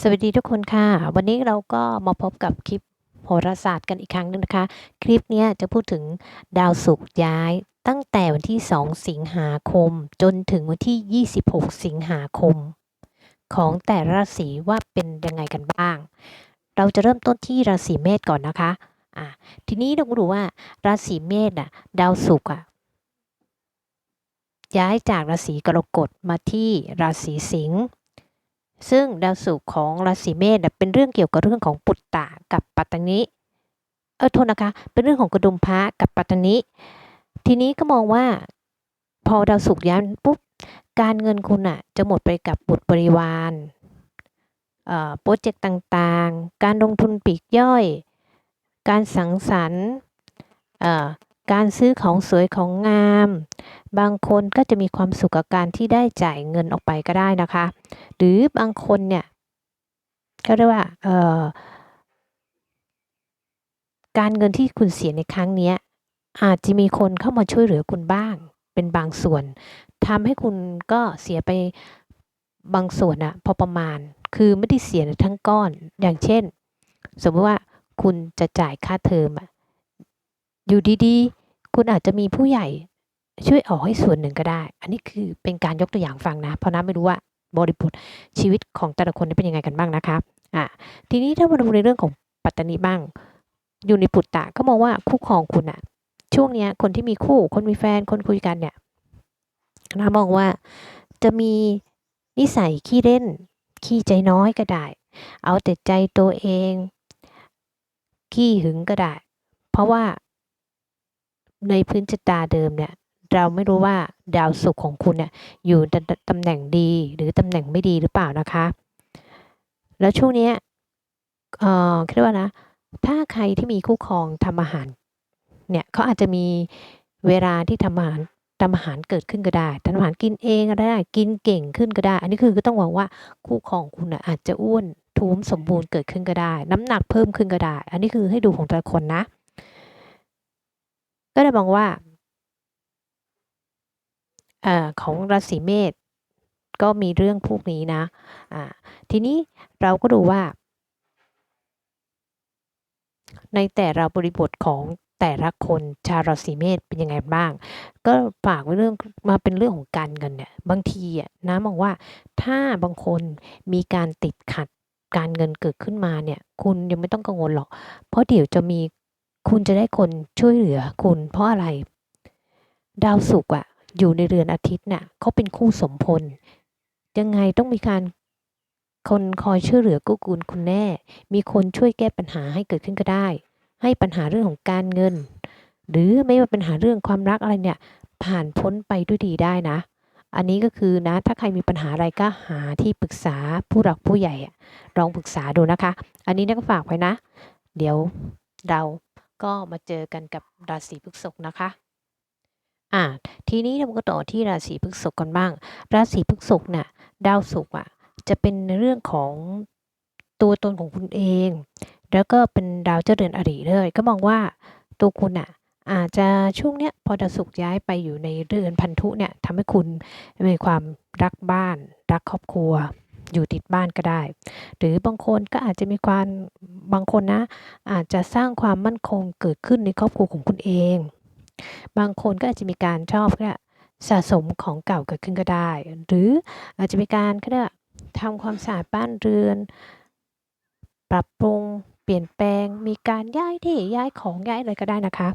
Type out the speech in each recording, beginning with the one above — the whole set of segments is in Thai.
สวัสดีทุกคนค่ะ วันนี้เราก็มาพบกับคลิปโหราศาสตร์กันอีกครั้งหนึงนะคะ คลิปนี้จะพูดถึงดาวศุกร์ย้าย ตั้งแต่วันที่ 2 สิงหาคม จนถึงวันที่ 26 สิงหาคม ของแต่ราศีว่าเป็นยังไงกันบ้าง เราจะเริ่มต้นที่ราศีเมษก่อนนะคะอะทีนี้เราก็ดูว่า ราศีเมษอะ ดาวศุกร์อะย้ายจากราศีกรกฎมาที่ราศีสิงห์ ซึ่งดาวศุกร์ของราศีเมษเป็นเรื่องเกี่ยวกับเรื่องของปุตตะกับปัตตนิเออโทษนะคะ เป็นเรื่องของกระดุมพระกับปัตตนิทีนี้ก็มองว่า พอดาวศุกร์ย้ายปุ๊บการเงินคุณอะจะหมดไปกับบุตรบริวารเอ่อโปรเจกต์ต่างๆ การลงทุนปีกย่อย การสังสรรค์เอ่อ การซื้อของสวยของงาม บางคนก็จะมีความสุขกับการที่ได้จ่ายเงินออกไปก็ได้นะคะ หรือบางคนเนี่ยก็เรียกว่าเอ่อการเงินที่คุณเสียในครั้งนี้อาจจะมีคนเข้ามาช่วยเหลือคุณบ้าง เป็นบางส่วนทำให้คุณก็เสียไปบางส่วนอะพอประมาณ คือไม่ได้เสียทั้งก้อนอย่างเช่น สมมติว่าคุณจะจ่ายค่าเทอมอะอยู่ดีๆ คุณอาจจะมีผู้ใหญ่ช่วยออกให้ส่วนหนึ่งก็ได้ อันนี้คือเป็นการยกตัวอย่างฟังนะ เพราะน้าไม่รู้ว่าบริบทชีวิตของแต่ละคนเป็นยังไงกันบ้างนะครับอะทีนี้ถ้ามาดูในเรื่องของปัตตานีบ้าง อยู่ในปุตตะก็มองว่าคู่ครองคุณอะช่วงเนี้ยคนที่มีคู่คนมีแฟนคนคุยกันเนี่ยน้ามองว่าจะมีนิสัยขี้เล่น ขี้ใจน้อยก็ได้ เอาแต่ใจตัวเอง ขี้หึงก็ได้ เพราะว่า ในพื้นชะตาเดิมเนี่ยเราไม่รู้ว่าดาวศุกร์ของคุณเนี่ยอยู่ตำแหน่งดีหรือตำแหน่งไม่ดีหรือเปล่านะคะ แล้วช่วงนี้เอ่อเรียกว่านะถ้าใครที่มีคู่ครองทำอาหารเนี่ยเขาอาจจะมีเวลาที่ทำอาหารทำอาหารเกิดขึ้นก็ได้ทำอาหารกินเองก็ได้ กินเก่งขึ้นก็ได้ อันนี้คือก็ต้องหวังว่าคู่ครองคุณอาจจะอ้วนท้วมสมบูรณ์เกิดขึ้นก็ได้ น้ำหนักเพิ่มขึ้นก็ได้ อันนี้คือให้ดูของแต่ละคนนะ ก็เลยมองว่าอของราศีเมษก็มีเรื่องพวกนี้นะอ่าทีนี้เราก็ดูว่า ในแต่ละบริบทของแต่ละคนชาวราศีเมษเป็นยังไงบ้าง ก็ฝากไว้เรื่องมาเป็นเรื่องของการเงินเนี่ยบางทีอะนะมองว่าถ้าบางคนมีการติดขัดการเงินเกิดขึ้นมาเนี่ย คุณยังไม่ต้องกังวลหรอก เพราะเดี๋ยวจะมี คุณจะได้คนช่วยเหลือคุณเพราะอะไร ดาวศุกร์อะอยู่ในเรือนอาทิตย์น่ะเขาเป็นคู่สมพล ยังไงต้องมีการคนคอยช่วยเหลือกู้กูลคุณแน่ มีคนช่วยแก้ปัญหาให้เกิดขึ้นก็ได้ ให้ปัญหาเรื่องของการเงิน หรือไม่ว่าปัญหาเรื่องความรักอะไรเนี่ย ผ่านพ้นไปด้วยดีได้นะ อันนี้ก็คือนะ ถ้าใครมีปัญหาอะไรก็หาที่ปรึกษาผู้หลักผู้ใหญ่ลองปรึกษาดูนะคะ อันนี้นะก็ฝากไว้นะ เดี๋ยวเรา ก็มาเจอกันกับราศีพฤษภนะคะอ่าทีนี้เราก็ต่อที่ราศีพฤษภกันบ้าง ราศีพฤษภน่ะดาวศุกร์อะจะเป็นเรื่องของตัวตนของคุณเอง แล้วก็เป็นดาวเจ้าเรือนอริเลย ก็มองว่าตัวคุณอะอาจจะช่วงเนี้ยพอดาวศุกร์ย้ายไปอยู่ในเรือนพันธุเนี่ยทำให้คุณมีความรักบ้าน รักครอบครัว อยู่ติดบ้านก็ได้ หรือบางคนก็อาจจะมีความบางคนนะ อาจจะสร้างความมั่นคงเกิดขึ้นในครอบครัวของคุณเอง บางคนก็อาจจะมีการชอบก็สะสมของเก่าเกิดขึ้นก็ได้ หรืออาจจะมีการก็ได้ทำความสะอาดบ้านเรือน ปรับปรุง เปลี่ยนแปลง มีการย้ายที่ย้ายของย้ายอะไรก็ได้นะคะ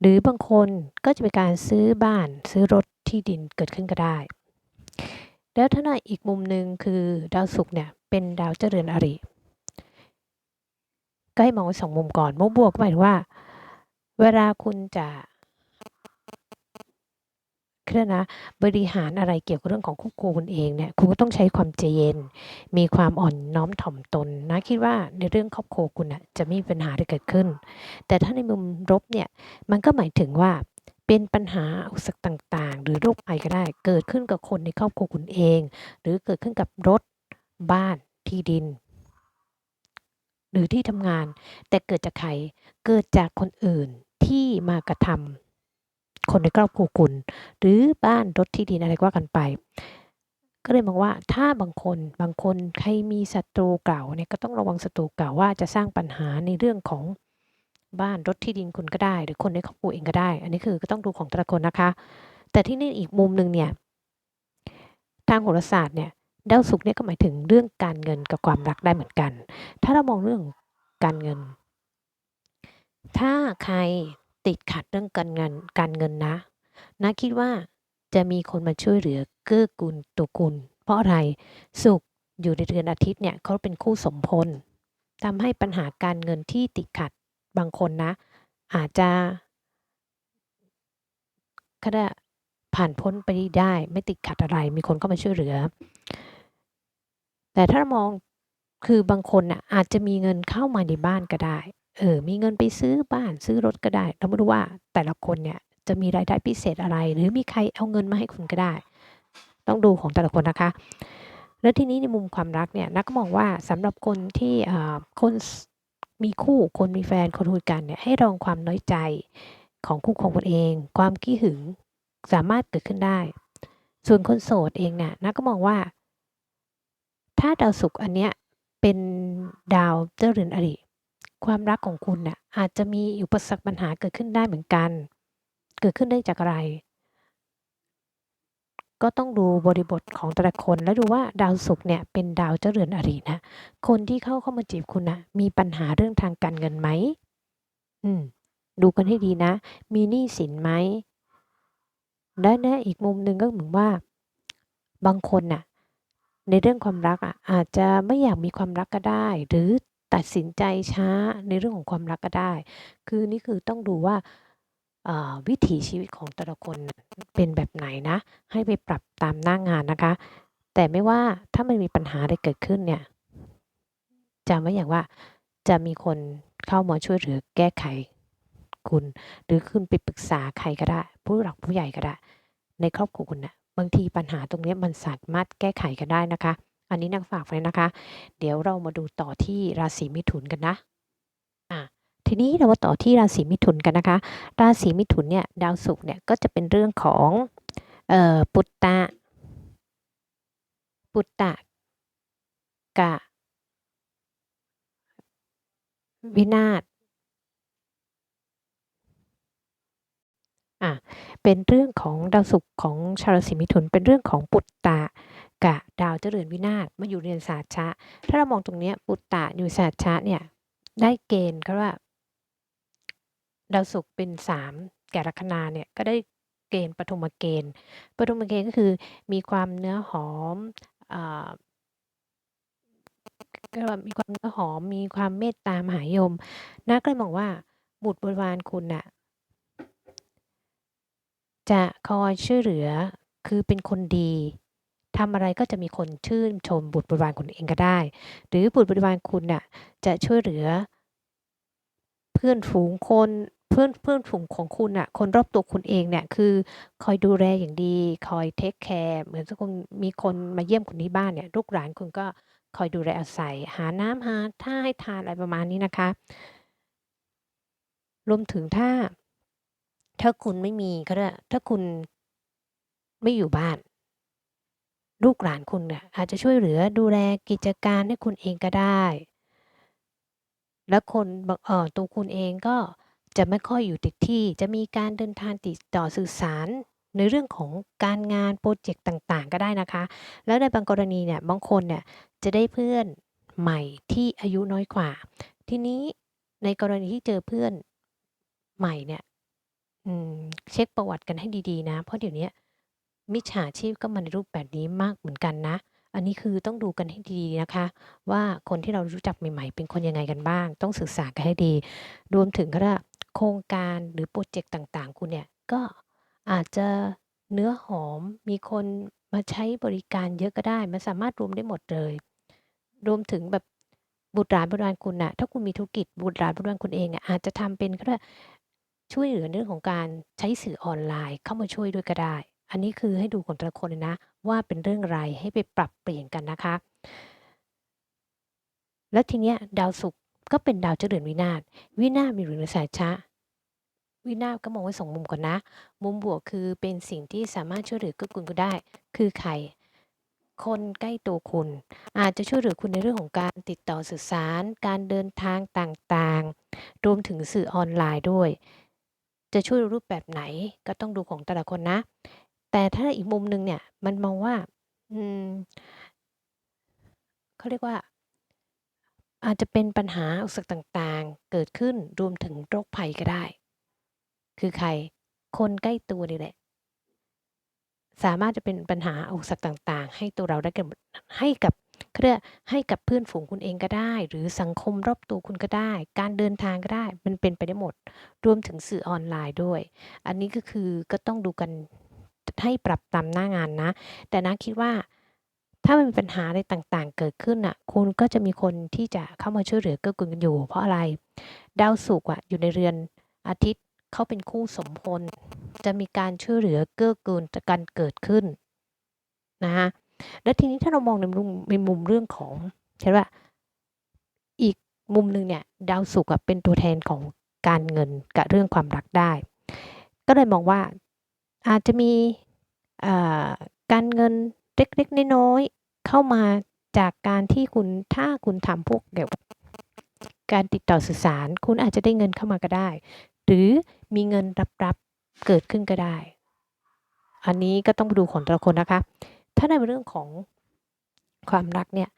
หรือบางคนก็จะเป็นการซื้อบ้านซื้อรถที่ดินเกิดขึ้นก็ได้ แล้วถ้าในอีกมุมหนึ่งคือดาวศุกร์เนี่ยเป็นดาวเจริญอริก็ให้มองสองมุมก่อนมุมบวกก็หมายถึงว่า เวลาคุณจะเครียกนะบริหารอะไรเกี่ยวกับเรื่องของครอบครัวคุณเองเนี่ยคุณก็ต้องใช้ความใจเย็น มีความอ่อนน้อมถ่อมตนนะคิดว่าในเรื่องครอบครัวคุณน่ะจะไม่มีปัญหาที่เกิดขึ้น แต่ถ้าในมุมลบเนี่ยมันก็หมายถึงว่า เป็นปัญหาอุปสรรคต่างๆ หรือโรคภัยก็ได้ เกิดขึ้นกับคนในครอบครัวคุณเอง หรือเกิดขึ้นกับรถบ้านที่ดิน หรือที่ทำงาน แต่เกิดจากใครเกิดจากคนอื่นที่มากระทำคนในครอบครัวคุณ หรือบ้านรถที่ดินอะไรก็ว่ากันไป ก็เลยมองว่าถ้าบางคนบางคนใครมีศัตรูเก่าเนี่ยก็ต้องระวังศัตรูเก่าว่าจะสร้างปัญหาในเรื่องของ บ้านรถที่ดินคุณก็ได้ หรือคนในครอบครัวเองก็ได้ อันนี้คือก็ต้องดูของแต่ละคนนะคะ แต่ที่นี่อีกมุมหนึ่งเนี่ยทางโหราศาสตร์เนี่ยดาวศุกร์เนี่ยก็หมายถึงเรื่องการเงินกับความรักได้เหมือนกัน ถ้าเรามองเรื่องการเงิน ถ้าใครติดขัดเรื่องการเงินการเงินนะนะคิดว่าจะมีคนมาช่วยเหลือเกื้อกูลตัวคุณ เพราะอะไรสุขอยู่ในเดือนอาทิตย์เนี่ยเขาเป็นคู่สมพลทำให้ปัญหาการเงินที่ติดขัด บางคนนะ อาจจะก็ได้ผ่านพ้นไปได้ ไม่ติดขัดอะไร มีคนเข้ามาช่วยเหลือ แต่ถ้ามองคือบางคนน่ะอาจจะมีเงินเข้ามาในบ้านก็ได้ เออ มีเงินไปซื้อบ้านซื้อรถก็ได้ เราไม่รู้ว่าแต่ละคนเนี่ยจะมีรายได้พิเศษอะไร หรือมีใครเอาเงินมาให้คุณก็ได้ ต้องดูของแต่ละคนนะคะ แล้วทีนี้ในมุมความรักเนี่ยนักก็มองว่าสำหรับคนที่คน มีคู่คนมีแฟนคนคุยกันเนี่ยให้ลองความน้อยใจของคู่ของตนเอง ความขี้หึงสามารถเกิดขึ้นได้ ส่วนคนโสดเองเนี่ยนักก็มองว่า ถ้าดาวศุกร์อันเนี้ยเป็นดาวเจ้าเรือนอริความรักของคุณน่ยอาจจะมีอุปสรรคปัญหาเกิดขึ้นได้เหมือนกัน เกิดขึ้นได้จากอะไร ก็ต้องดูบริบทของแต่ละคน แล้วดูว่าดาวศุกร์เนี่ยเป็นดาวเจ้าเรือนอรินะ คนที่เข้าเข้ามาจีบคุณนะมีปัญหาเรื่องทางการเงินไหมอืม ดูกันให้ดีนะ มีหนี้สินไหมและแน่อีกมุมหนึ่งก็เหมือนว่า บางคนน่ะ ในเรื่องความรักอะ อาจจะไม่อยากมีความรักก็ได้ หรือตัดสินใจช้าในเรื่องของความรักก็ได้ คือนี่คือต้องดูว่า วิถีชีวิตของแต่ละคนเป็นแบบไหนนะ ให้ไปปรับตามหน้างงานนะคะ แต่ไม่ว่าถ้ามันมีปัญหาอะไรเกิดขึ้นเนี่ยจำไว้อย่างว่าจะมีคนเข้ามาช่วยเหลือแก้ไขคุณ หรือคุณไปปรึกษาใครก็ได้ ผู้หลักผู้ใหญ่ก็ได้ ในครอบครัวคุณนะบางทีปัญหาตรงนี้มันสามารถแก้ไขกันได้นะคะ อันนี้นักฝากไว้นะคะ เดี๋ยวเรามาดูต่อที่ราศีมิถุนกันนะ ทีนี้เรามาต่อที่ราศีมิถุนกันนะคะ ราศีมิถุนเนี่ยดาวศุกร์เนี่ยก็จะเป็นเรื่องของออปุตตะ ปุตตะกะ วินาศอะเป็นเรื่องของดาวศุกร์ของชาวราศีมิถุน เป็นเรื่องของปุตตะกะดาวเจริญวินาศมาอยู่เรียนศาสตร์ชะ ถ้าเรามองตรงนี้ปุตตะอยู่ศาสตร์ชะเนี่ยได้เกณฑ์ก็ว่า ดาวศุกร์เป็นสามแก่ลัคนาเนี่ยก็ได้เกณฑ์ปฐมเกณฑ์ปฐมเกณฑ์ก็คือมีความเนื้อหอมอ่าก็มีความเนื้อหอมมีความเมตตามหายมนักเลยมองว่าบุตรบริวารคุณน่ะจะคอยช่วยเหลือคือเป็นคนดีทำอะไรก็จะมีคนชื่นชมบุตรบริวารคุณเองก็ได้ หรือบุตรบริวารคุณน่ะจะช่วยเหลือ เพื่อนฝูงคน เพื่อนเพื่อนฝูงของคุณอะคนรอบตัวคุณเองเนี่ยคือคอยดูแลอย่างดี คอยเทคแคร์เหมือนสักคนมีคนมาเยี่ยมคุณที่บ้านเนี่ยลูกหลานคุณก็คอยดูแลอาศัย หาน้ำหาท่าให้ทานอะไรประมาณนี้นะคะ รวมถึงถ้า ถ้าคุณไม่มีก็ได้ถ้าคุณไม่อยู่บ้าน ลูกหลานคุณเนี่ยอาจจะช่วยเหลือดูแลกิจการให้คุณเองก็ได้ และคนเออตัวคุณเองก็ จะไม่ค่อยอยู่ติดที่ จะมีการเดินทางติดต่อสื่อสารในเรื่องของการงานโปรเจกต์ต่างๆ ก็ได้นะคะ แล้วในบางกรณีเนี่ยบางคนเนี่ยจะได้เพื่อนใหม่ที่อายุน้อยกว่า ทีนี้ในกรณีที่เจอเพื่อนใหม่เนี่ยเช็คประวัติกันให้ดีๆนะ เพราะเดี๋ยวนี้มิจฉาชีพก็มาในรูปแบบนี้มากเหมือนกันนะ อันนี้คือต้องดูกันให้ดีนะคะ ว่าคนที่เรารู้จักใหม่ ๆ เป็นคนยังไงกันบ้าง ต้องศึกษากันให้ดี รวมถึงก็ โครงการหรือโปรเจกต์ต่างๆ คุณเนี่ย ก็อาจจะเนื้อหอม มีคนมาใช้บริการเยอะก็ได้ มันสามารถรวมได้หมดเลย รวมถึงแบบบุตรหลานบริวารคุณนะ่ะ ถ้าคุณมีธุรกิจบุตรหลานบริวารคุณเองอะอาจจะทำเป็นก็ช่วยเหลือเรื่องของการใช้สื่อออนไลน์เข้ามาช่วยด้วยก็ได้ อันนี้คือให้ดูคนแต่ละคนนะ ว่าเป็นเรื่องอะไรให้ไปปรับเปลี่ยนกันนะคะ แล้วทีเนี้ยดาวศุกร์ ก็เป็นดาวเจริญวินาศวินาศมีหรือในสายชะ วินาศก็มองไว้สองมุมก่อนนะ มุมบวกคือเป็นสิ่งที่สามารถช่วยเหลือกือกูลก็ได้ คือใครคนใกล้ตัวคุณ อาจจะช่วยเหลือคุณในเรื่องของการติดต่อสื่อสาร การเดินทางต่างๆ รวมถึงสื่อออนไลน์ด้วย จะช่วยรูปแบบไหนก็ต้องดูของแต่ละคนนะ แต่ถ้าอีกมุมหนึ่งเนี่ยมันมองว่า อืมเขาเรียกว่า อาจจะเป็นปัญหาอุปสรรคต่างๆ เกิดขึ้นรวมถึงโรคภัยก็ได้ คือใคร คนใกล้ตัวนี่แหละ สามารถจะเป็นปัญหาอุปสรรคต่างๆ ให้ตัวเราได้กันให้กับเขาเรียกให้กับเพื่อนฝูงคุณเองก็ได้ หรือสังคมรอบตัวคุณก็ได้ การเดินทางก็ได้ มันเป็นไปได้หมด รวมถึงสื่อออนไลน์ด้วย อันนี้ก็คือก็ต้องดูกันให้ปรับตามหน้างานนะ แต่นะคิดว่า ถ้ามันมีปัญหาอะไรต่างๆ เกิดขึ้นน่ะ คุณก็จะมีคนที่จะเข้ามาช่วยเหลือเกื้อกูลกันอยู่ เพราะอะไร ดาวศุกร์อะอยู่ในเรือนอาทิตย์เขาเป็นคู่สมพล จะมีการช่วยเหลือเกื้อกูลกันเกิดขึ้นนะคะแล้วทีนี้ถ้าเรามองในมุมในมุมเรื่องของใช่ป่ะอีกมุมหนึ่งเนี่ยดาวศุกร์อะเป็นตัวแทนของการเงินกับเรื่องความรักได้ ก็เลยมองว่าอาจจะมีอ่าการเงินเล็กๆน้อยๆ เข้ามาจากการที่คุณถ้าคุณทำพวกเกี่ยวกับการติดต่อสื่อสาร คุณอาจจะได้เงินเข้ามาก็ได้ หรือมีเงินรับๆเกิดขึ้นก็ได้ อันนี้ก็ต้องดูของแต่ละคนนะคะ ถ้าในเรื่องของความรักเนี่ย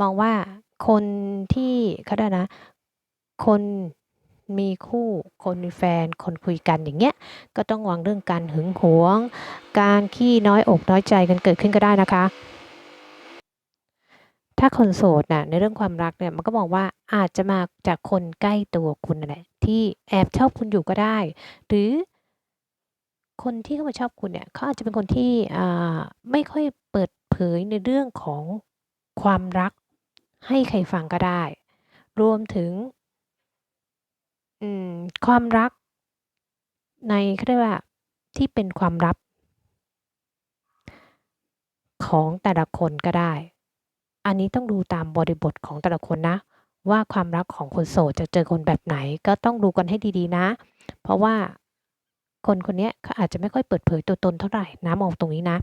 มองว่าคนที่เขาเรียนะ คน มีคู่คนมีแฟนคนคุยกันอย่างเงี้ยก็ต้องระวังเรื่องการหึงหวง การขี้น้อยอกน้อยใจกันเกิดขึ้นก็ได้นะคะ ถ้าคนโสดน่ะในเรื่องความรักเนี่ยมันก็มองว่าอาจจะมาจากคนใกล้ตัวคุณนั่นแหละที่แอบชอบคุณอยู่ก็ได้ หรือคนที่เข้ามาชอบคุณเนี่ยเขาอาจจะเป็นคนที่อ่าไม่ค่อยเปิดเผยในเรื่องของความรักให้ใครฟังก็ได้ รวมถึง อืม ความรัก ใน เขาเรียกว่า ที่เป็นความลับ ของแต่ละคนก็ได้ อันนี้ต้องดูตามบริบทของแต่ละคนนะว่า ความรักของคนโสดจะเจอคนแบบไหน ก็ต้องดูกันให้ดี ๆ นะ เพราะว่า คนคนเนี้ย เขาอาจจะไม่ค่อยเปิดเผยตัวตนเท่าไรนะ มองตรงนี้นะ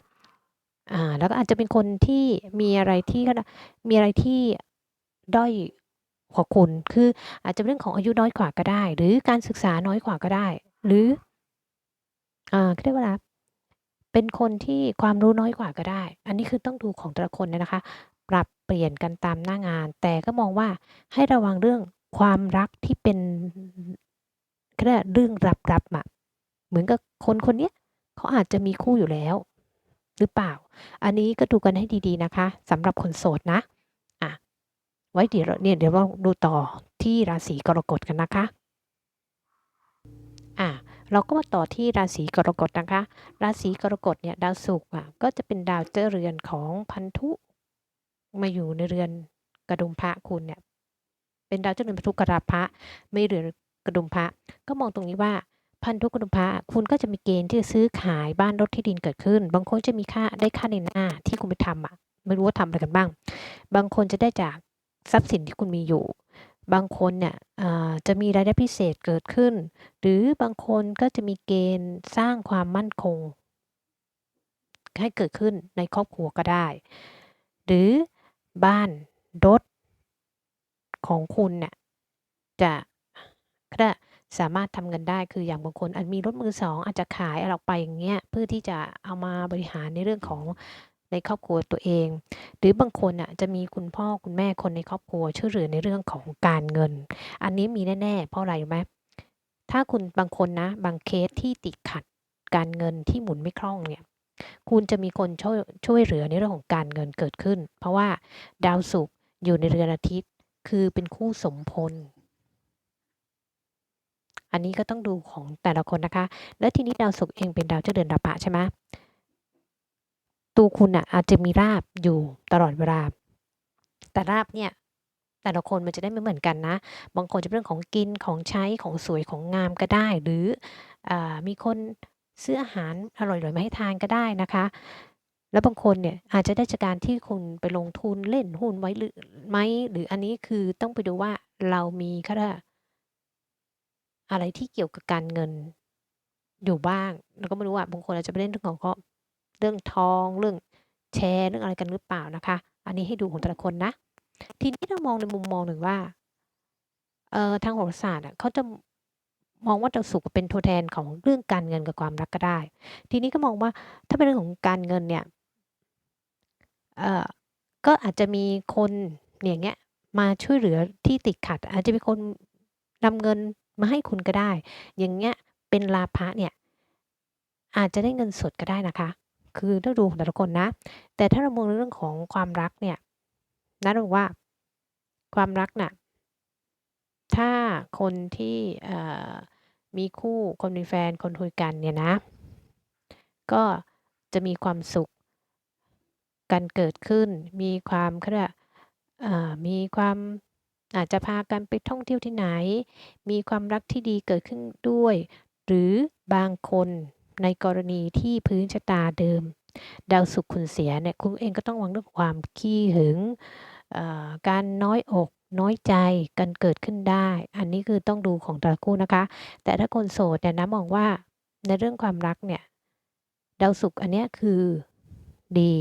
อ่า แล้วก็อาจจะเป็นคนที่มีอะไรที่ เขาเรียก มีอะไรที่ ด้อย กว่าคุณ คืออาจจะเป็นเรื่องของอายุน้อยกว่าก็ได้ หรือการศึกษาน้อยกว่าก็ได้ หรืออ่าเรียกว่าอะไรเป็นคนที่ความรู้น้อยกว่าก็ได้ อันนี้คือต้องดูของแต่ละคนเนี่ยนะคะ ปรับเปลี่ยนกันตามหน้างาน แต่ก็มองว่าให้ระวังเรื่องความรักที่เป็นเรียกเรื่องลับๆอะเหมือนกับคนคนนี้เขาอาจจะมีคู่อยู่แล้ว หรือเปล่า อันนี้ก็ดูกันให้ดีๆนะคะสำหรับคนโสดนะ ไว้เดี๋ยวเนี่ยเดี๋ยวเราดูต่อที่ราศีกรกฎกันนะคะ อ่าเราก็มาต่อที่ราศีกรกฎนะคะ ราศีกรกฎเนี่ยดาวศุกร์อะก็จะเป็นดาวเจ้าเรือนของพันธุมาอยู่ในเรือนกระดุมพระคุณเนี่ยเป็นดาวเจ้าเรือนพันธุกราพระไม่เรือนกระดุมพระก็มองตรงนี้ว่าพันธุกระดุมพระคุณก็จะมีเกณฑ์ที่จะซื้อขายบ้านรถที่ดินเกิดขึ้น บางคนจะมีค่าได้ค่าในหน้าที่คุณไปทำอะไม่รู้ว่าทำอะไรกันบ้าง บางคนจะได้จาก ทรัพย์สินที่คุณมีอยู่ บางคนเนี่ยจะมีรายได้พิเศษเกิดขึ้น หรือบางคนก็จะมีเกณฑ์สร้างความมั่นคง ให้เกิดขึ้นในครอบครัวก็ได้ หรือบ้านรถของคุณเนี่ยจะเขาเรียกสามารถทำเงินได้คืออย่างบางคนอาจมีรถมือ2อาจจะขายออกไปอย่างเงี้ยเพื่อที่จะเอามาบริหารในเรื่องของ ในครอบครัวตัวเอง หรือบางคนน่ะจะมีคุณพ่อคุณแม่คนในครอบครัวช่วยเหลือในเรื่องของการเงิน อันนี้มีแน่ๆ เพราะอะไรรู้ไหมถ้าคุณบางคนนะ บางเคสที่ติดขัดการเงินที่หมุนไม่คล่องเนี่ย คุณจะมีคนช่วยช่วยเหลือในเรื่องของการเงินเกิดขึ้น เพราะว่าดาวศุกร์อยู่ในเรือนอาทิตย์ คือเป็นคู่สมพล อันนี้ก็ต้องดูของแต่ละคนนะคะ แล้วทีนี้ดาวศุกร์เองเป็นดาวเจ้าเรือนราพะใช่ไหม ตัวคุณน่ะอาจจะมีลาภอยู่ตลอดเวลา แต่ลาภเนี่ยแต่ละคนมันจะได้ไม่เหมือนกันนะ บางคนจะเป็นเรื่องของกินของใช้ของสวยของงามก็ได้ หรืออมีคนซื้ออาหารอร่อยๆมาให้ทานก็ได้นะคะ แล้วบางคนเนี่ยอาจจะได้จากการที่คุณไปลงทุนเล่นหุ้นไว้หรือไหมหรืออันนี้คือต้องไปดูว่าเรามีเขาเรียกอะไรที่เกี่ยวกับการเงินอยู่บ้าง เราก็ไม่รู้อะบางคนอาจจะไปเล่นเรื่องของก็ เรื่องทองเรื่องแชร์เรื่องอะไรกันหรือเปล่านะคะ อันนี้ให้ดูของแต่ละคนนะ ทีนี้เรามองในมุมมองหนึ่งว่าเอ่อทางโหราศาสตร์อะเขาจะมองว่าดาวศุกร์เป็นตัวแทนของเรื่องการเงินกับความรักก็ได้ ทีนี้ก็มองว่าถ้าเป็นเรื่องของการเงินเนี่ยเอ่อก็อาจจะมีคนอย่างเงี้ยมาช่วยเหลือที่ติดขัด อาจจะมีคนนำเงินมาให้คุณก็ได้ อย่างเงี้ยเป็นลาภะเนี่ยอาจจะได้เงินสดก็ได้นะคะ คือต้องดูของแต่ละคนนะ แต่ถ้าเรามองในเรื่องของความรักเนี่ยนัดบอกว่าความรักน่ะถ้าคนที่มีคู่คนมีแฟนคนคุยกันเนี่ยนะ ก็จะมีความสุขกันเกิดขึ้น มีความเขาเรียกมีความอาจจะพากันไปท่องเที่ยวที่ไหน มีความรักที่ดีเกิดขึ้นด้วย หรือบางคน ในกรณีที่พื้นชะตาเดิม ดาวศุกร์คุณเสียเนี่ยคุณเองก็ต้องระวังเรื่องความขี้หึงเอ่อการน้อยอกน้อยใจกันเกิดขึ้นได้ อันนี้คือต้องดูของแต่ละคู่นะคะ แต่ถ้าคนโสดเนี่ยนะมองว่าในเรื่องความรักเนี่ยดาวศุกร์อันนี้คือดี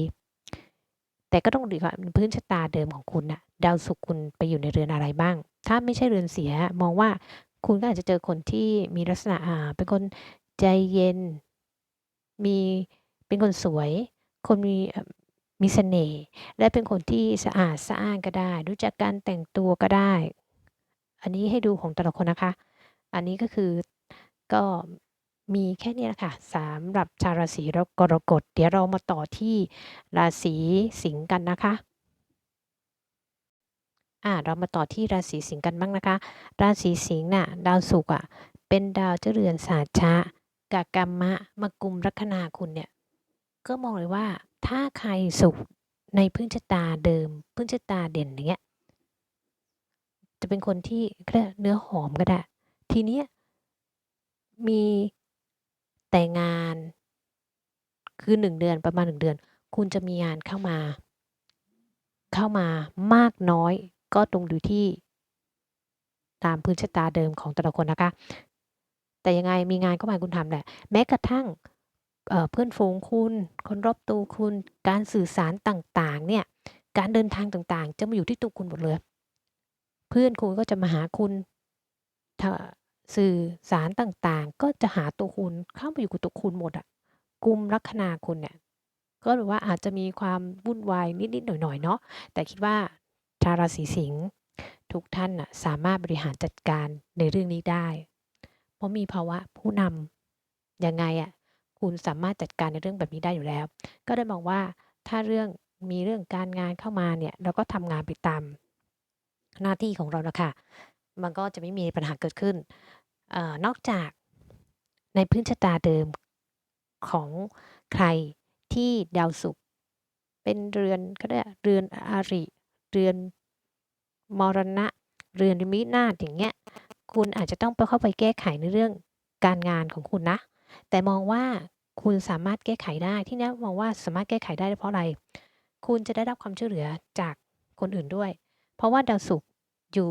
แต่ก็ต้องดูก่อนพื้นชะตาเดิมของคุณน่ะดาวศุกร์คุณไปอยู่ในเรือนอะไรบ้าง ถ้าไม่ใช่เรือนเสียมองว่าคุณก็อาจจะเจอคนที่มีลักษณะเป็นคนใจเย็น มีเป็นคนสวย คนมีมีเสน่ห์และเป็นคนที่สะอาดสะอ้านก็ได้ รู้จักการแต่งตัวก็ได้ อันนี้ให้ดูของแต่ละคนนะคะ อันนี้ก็คือก็มีแค่นี้แหละค่ะสำหรับชาวราศีกรกฎเดี๋ยวเรามาต่อที่ราศีสิงห์กันนะคะอ่าเรามาต่อที่ราศีสิงห์กันบ้างนะคะ ราศีสิงห์น่ะดาวศุกร์อะเป็นดาวเจ้าเรือนสาชะ กากรรมะมากุมลัคนาคุณเนี่ย ก็มองเลยว่าถ้าใครสุขในพื้นชะตาเดิม พื้นชะตาเด่นอย่างเงี้ย จะเป็นคนที่เรียกเนื้อหอมก็ได้ ทีเนี้ยมีแต่งานคือหนึ่งเดือนประมาณหนึ่งเดือน คุณจะมีงานเข้ามา เข้ามามากน้อยก็ตรงอยู่ที่ ตามพื้นชะตาเดิมของแต่ละคนนะคะ แต่ยังไงมีงานเข้ามาให้คุณทำแหละ แม้กระทั่งเเพื่อนฝูงคุณ คนรอบตัวคุณ การสื่อสารต่างๆ เนี่ย การเดินทางต่างๆ จะมาอยู่ที่ตัวคุณหมดเลย เพื่อนคุณก็จะมาหาคุณสื่อสารต่างๆ ก็จะหาตัวคุณเข้ามาอยู่กับตัวคุณหมดอะกลุ่มลัคนาคุณเนี่ย ก็หรือว่าอาจจะมีความวุ่นวายนิดๆหน่อยๆเนาะ แต่คิดว่าชาวราศีสิงห์ทุกท่านน่ะสามารถบริหารจัดการในเรื่องนี้ได้ ราะมีภาวะผู้นำยังไงอะคุณสามารถจัดการในเรื่องแบบนี้ได้อยู่แล้ว ก็ได้มองว่าถ้าเรื่องมีเรื่องการงานเข้ามาเนี่ยเราก็ทำงานไปตามหน้าที่ของเรานะคะมันก็จะไม่มีปัญหาเกิดขึ้นออนอกจากในพื้นชะตาเดิมของใครที่ดาวศุกร์เป็นเรือนก็ได้เรือนอาริ เรือนมรณะ เรือนมินาศอย่างเงี้ย คุณอาจจะต้องไปเข้าไปแก้ไขในเรื่องการงานของคุณนะ แต่มองว่าคุณสามารถแก้ไขได้ที่นี้มองว่าสามารถแก้ไขได้เพราะอะไร คุณจะได้รับความช่วยเหลือจากคนอื่นด้วย เพราะว่าดาวศุกร์อยู่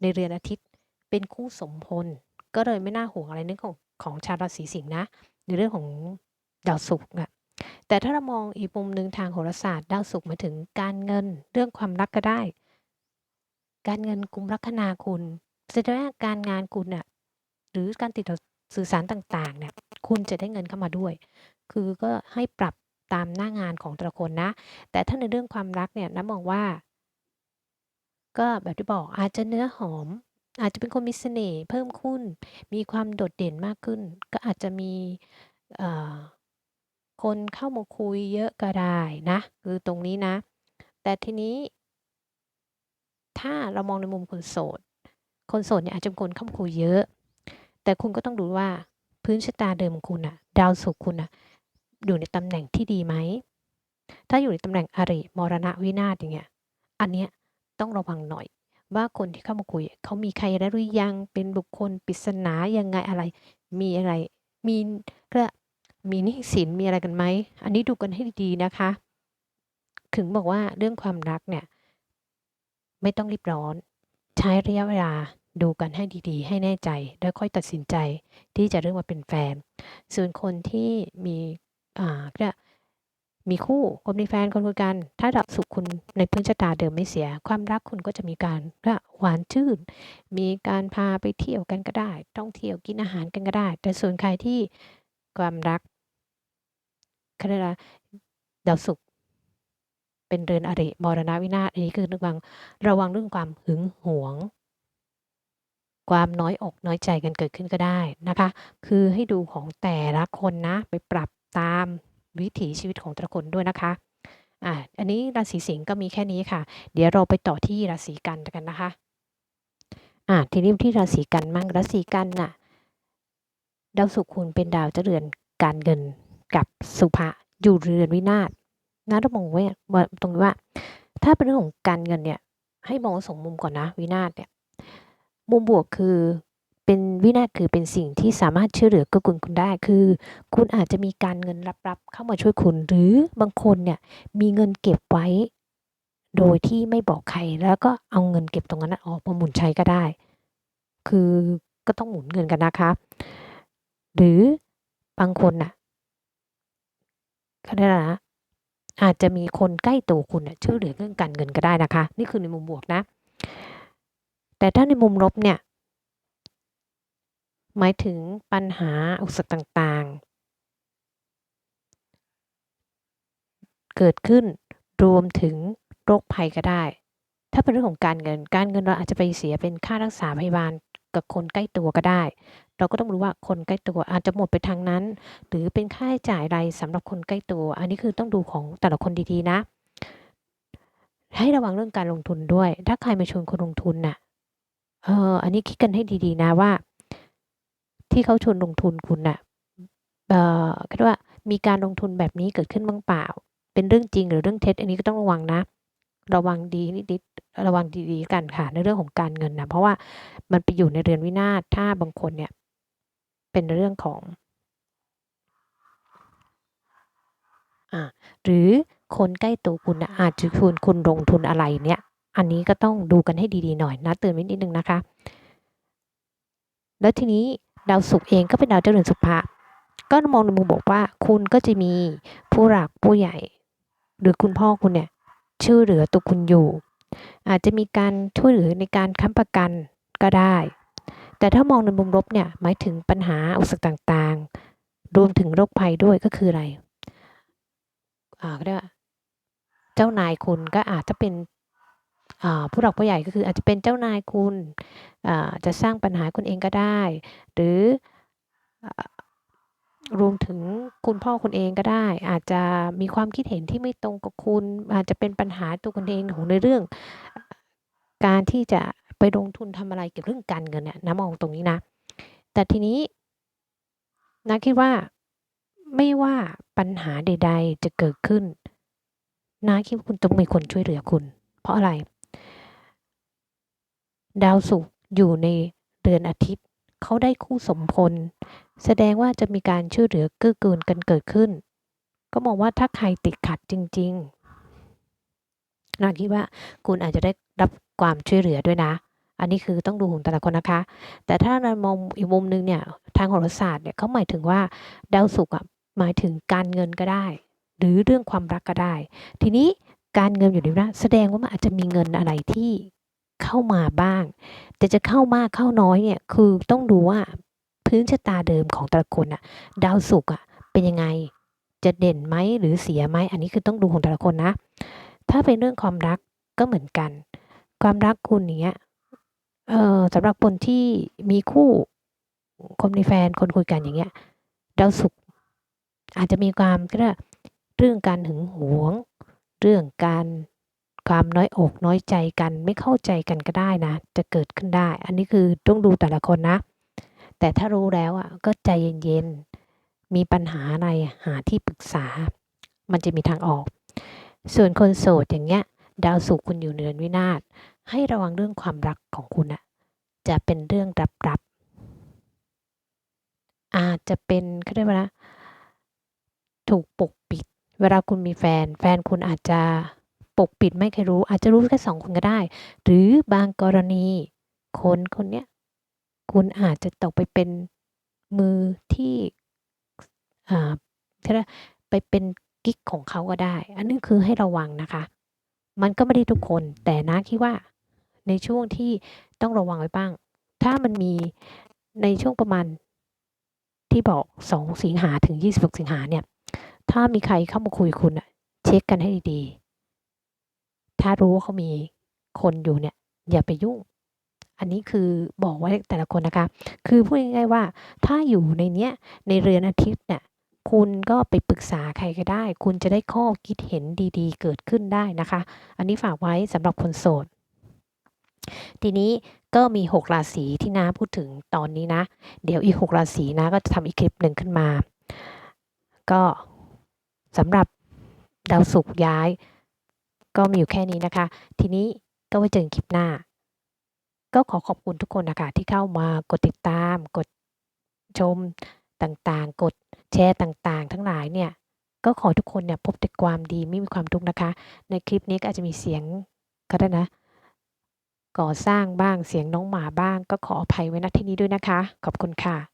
ในเรือนอาทิตย์เป็นคู่สมพล ก็เลยไม่น่าห่วงอะไรเรื่องของของชาวราศีสิงห์นะ ในเรื่องของดาวศุกร์อะแต่ถ้าเรามองอีกมุมหนึ่งทางโหราศาสตร์ดาวศุกร์หมายถึงการเงินเรื่องความรักก็ได้ การเงินกุมลัคนาคุณ แสดงว่าการงานคุณน่ะหรือการติดต่อสื่อสารต่างๆเนี่ยคุณจะได้เงินเข้ามาด้วย คือก็ให้ปรับตามหน้างานของแต่ละคนนะ แต่ถ้าในเรื่องความรักเนี่ยนะมองว่า ก็แบบที่บอกอาจจะเนื้อหอม อาจจะเป็นคนมีเสน่ห์เพิ่มขึ้น มีความโดดเด่นมากขึ้น ก็อาจจะมีเอ่อคนเข้ามาคุยเยอะก็ได้นะ คือตรงนี้นะ แต่ทีนี้ ถ้าเรามองในมุมคนโสด คนโสดเนี่ยอาจจะคนเข้ามาคุยเยอะ แต่คุณก็ต้องดูว่าพื้นชะตาเดิมของคุณอะดาวศุกร์คุณอะอยู่ในตำแหน่งที่ดีไหม ถ้าอยู่ในตำแหน่งอริมรณะวินาศอย่างเงี้ย อันเนี้ยต้องระวังหน่อย ว่าคนที่เข้ามาคุยเขามีใครแล้วหรือยังเป็นบุคคลปริศนายังไงอะไร มีอะไร มีก็มีนี้สินมีอะไรกันไหม อันนี้ดูกันให้ดีๆนะคะ ถึงบอกว่าเรื่องความรักเนี่ย ไม่ต้องรีบร้อน ช้ระยะเวลาดูกันให้ดีๆ ให้แน่ใจ แล้วค่อยตัดสินใจที่จะเลือกมาเป็นแฟน ส่วนคนที่มีอ่าก็มีคู่คนมีแฟนคนคุยกัน ถ้าดาวศุกร์คุณในพื้นชะตาเดิมไม่เสีย ความรักคุณก็จะมีการว่าหวานชื่น มีการพาไปเที่ยวกันก็ได้ท่องเที่ยวกินอาหารกันก็ได้ แต่ส่วนใครที่ความรักเขาเรียว่าดาวศุกร์ เป็นเรือนอริมรณวินาศอันนี้คือระวังระวังเรื่องความหึงหวง ความน้อยอกน้อยใจกันเกิดขึ้นก็ได้นะคะ คือให้ดูของแต่ละคนนะไปปรับตามวิถีชีวิตของแต่ละคนด้วยนะคะอ่าอันนี้ราศีสิงห์ก็มีแค่นี้ค่ะ เดี๋ยวเราไปต่อที่ราศีกันกันนะคะอ่าทีนี้ที่ราศีกันมั่งราศีกันน่ะดาวศุกร์คุณเป็นดาวเจริญการเงินกับสุภะอยู่เรือนวินาศ นะต้องมองไว้ตรงนี้ว่า ถ้าเป็นเรื่องของการเงินเนี่ย ให้มองสองมุมก่อนนะ วินาศเนี่ย มุมบวกคือเป็นวินาศคือเป็นสิ่งที่สามารถช่วยเหลือกื้อกูลคุณได้ คือ คุณอาจจะมีการเงินรับๆเข้ามาช่วยคุณ หรือบางคนเนี่ยมีเงินเก็บไว้ โดยที่ไม่บอกใครแล้วก็เอาเงินเก็บตรงนั้นออกมาหมุนใช้ก็ได้ คือก็ต้องหมุนเงินกันนะคะ หรือบางคนน่ะเขาเรียกอะไรนะ อาจจะมีคนใกล้ตัวคุณช่วยเหลือเรื่องการเงินก็ได้นะคะ นี่คือในมุมบวกนะ แต่ถ้าในมุมลบเนี่ย หมายถึงปัญหาอุปสรรคต่างๆ เกิดขึ้นรวมถึงโรคภัยก็ได้ ถ้าเป็นเรื่องของการเงิน การเงินเราอาจจะไปเสียเป็นค่ารักษาพยาบาลกับคนใกล้ตัวก็ได้ เราก็ต้องรู้ว่าคนใกล้ตัวอาจจะหมดไปทางนั้น หรือเป็นค่าใช้จ่ายอะไรสำหรับคนใกล้ตัว อันนี้คือต้องดูของแต่ละคนดีๆนะ ให้ระวังเรื่องการลงทุนด้วย ถ้าใครมาชวนคนลงทุนน่ะเอออันนี้คิดกันให้ดีๆนะว่า ที่เขาชวนลงทุนคุณน่ะเออคิดว่ามีการลงทุนแบบนี้เกิดขึ้นบ้างเปล่า เป็นเรื่องจริงหรือเรื่องเท็จ อันนี้ก็ต้องระวังนะ ระวังดีนิดๆระวังดีๆกันค่ะในเรื่องของการเงินนะเพราะว่ามันไปอยู่ในเรือนวินาศถ้าบางคนเนี่ย เป็นเรื่องของอหรือคนใกล้ตัวคุณนะอาจจะชวนคุณลงทุนอะไรเนี่ย อันนี้ก็ต้องดูกันให้ดีๆหน่อยนะเตือนไว้นิดนึงนะคะ แล้วทีนี้ดาวศุกร์เองก็เป็นดาวเจริญสุภะก็มองในมุมบอกว่า คุณก็จะมีผู้หลักผู้ใหญ่ หรือคุณพ่อคุณเนี่ยช่วยเหลือตัวคุณอยู่ อาจจะมีการช่วยเหลือในการค้ำประกันก็ได้ แต่ถ้ามองในมุมลบเนี่ยหมายถึงปัญหาอุปสรรคต่างๆ รวมถึงโรคภัยด้วยก็คืออะไรอ่าก็เรียกว่าเจ้านายคุณก็อาจจะเป็นผู้หลักผู้ใหญ่ก็คืออาจจะเป็นเจ้านายคุณจะสร้างปัญหาคุณเองก็ได้ หรือรวมถึงคุณพ่อคุณเองก็ได้ อาจจะมีความคิดเห็นที่ไม่ตรงกับคุณ อาจจะเป็นปัญหาตัวคุณเองของในเรื่อง การที่จะ ไปลงทุนทำอะไรเกี่ยวกับเรื่องการเงินเนี่ยนะมองตรงนี้นะ แต่ทีนี้นะคิดว่าไม่ว่าปัญหาใด ๆ จะเกิดขึ้นนะคิดว่าคุณต้องมีคนช่วยเหลือคุณ เพราะอะไร ดาวศุกร์อยู่ในเดือนอาทิตย์เขาได้คู่สมพล แสดงว่าจะมีการช่วยเหลือเกื้อกูลกันเกิดขึ้น ก็มองว่าถ้าใครติดขัดจริง ๆนาคิดว่าคุณอาจจะได้รับความช่วยเหลือด้วยนะ อันนี้คือต้องดูของแต่ละคนนะคะ แต่ถ้าเรามองอีกมุมหนึงเนี่ยทางโหราศาสตร์เนี่ยเขาหมายถึงว่าดาวศุกร์อะหมายถึงการเงินก็ได้ หรือเรื่องความรักก็ได้ ทีนี้การเงินอยู่ในนะแสดงว่ามันอาจจะมีเงินอะไรที่เข้ามาบ้าง แต่จะเข้ามากเข้าน้อยเนี่ยคือต้องดูว่าพื้นชะตาเดิมของแต่ละคนอะดาวศุกร์อะเป็นยังไงจะเด่นไหมหรือเสียไหมอันนี้คือต้องดูของแต่ละคนนะ ถ้าเป็นเรื่องความรักก็เหมือนกัน ความรักคุณเนี้ย เออสำหรับคนที่มีคู่คนมีแฟนคนคุยกันอย่างเงี้ยดาวศุกร์อาจจะมีความก็เรื่องการหึงหวง เรื่องการความน้อยอกน้อยใจกันไม่เข้าใจกันก็ได้นะ จะเกิดขึ้นได้ อันนี้คือต้องดูแต่ละคนนะ แต่ถ้ารู้แล้วอะก็ใจเย็นๆมีปัญหาอะไรหาที่ปรึกษา มันจะมีทางออก ส่วนคนโสดอย่างเงี้ย ดาวศุกร์คุณอยู่ในเดือนวินาศให้ระวังเรื่องความรักของคุณอะจะเป็นเรื่องรับๆอาจจะเป็นเขาเรียกว่านะถูกปกปิด เวลาคุณมีแฟน แฟนคุณอาจจะปกปิดไม่เคยรู้ อาจจะรู้แค่สองคนก็ได้ หรือบางกรณีคนคนเนี้ยคุณอาจจะตกไปเป็นมือที่อ่าเรียกว่าไปเป็นกิ๊กของเขาก็ได้ อันนี้คือให้ระวังนะคะ มันก็ไม่ได้ทุกคน แต่นะคิดว่าในช่วงที่ต้องระวังไว้บ้าง ถ้ามันมีในช่วงประมาณที่บอก2สิงหาถึง26สิงหาเนี่ย ถ้ามีใครเข้ามาคุยคุณอะเช็คกันให้ดีๆ ถ้ารู้ว่าเขามีคนอยู่เนี่ย อย่าไปยุ่ง อันนี้คือบอกไว้แต่ละคนนะคะ คือพูดง่ายๆว่า ถ้าอยู่ในเนี้ยในเรือนอาทิตย์เนี่ย คุณก็ไปปรึกษาใครก็ได้ คุณจะได้ข้อคิดเห็นดีๆ เกิดขึ้นได้นะคะ อันนี้ฝากไว้สำหรับคนโสด ทีนี้ก็มี 6 ราศีที่น้าพูดถึงตอนนี้นะ เดี๋ยวอีก 6 ราศีนะก็จะทำอีกคลิปหนึ่งขึ้นมา ก็สำหรับดาวศุกร์ย้าย ก็มีอยู่แค่นี้นะคะ ทีนี้ก็ไว้เจอกันคลิปหน้า ก็ขอขอบคุณทุกคนนะคะที่เข้ามากดติดตาม กดชมต่างๆ กด แชร์ต่างๆ ทั้งหลายเนี่ยก็ขอทุกคนเนี่ยพบแต่ความดีไม่มีความทุกข์นะคะ ในคลิปนี้ก็อาจจะมีเสียงก็ได้นะ ก่อสร้างบ้างเสียงน้องหมาบ้าง ก็ขออภัยไว้ณที่นี้ด้วยนะคะ ขอบคุณค่ะ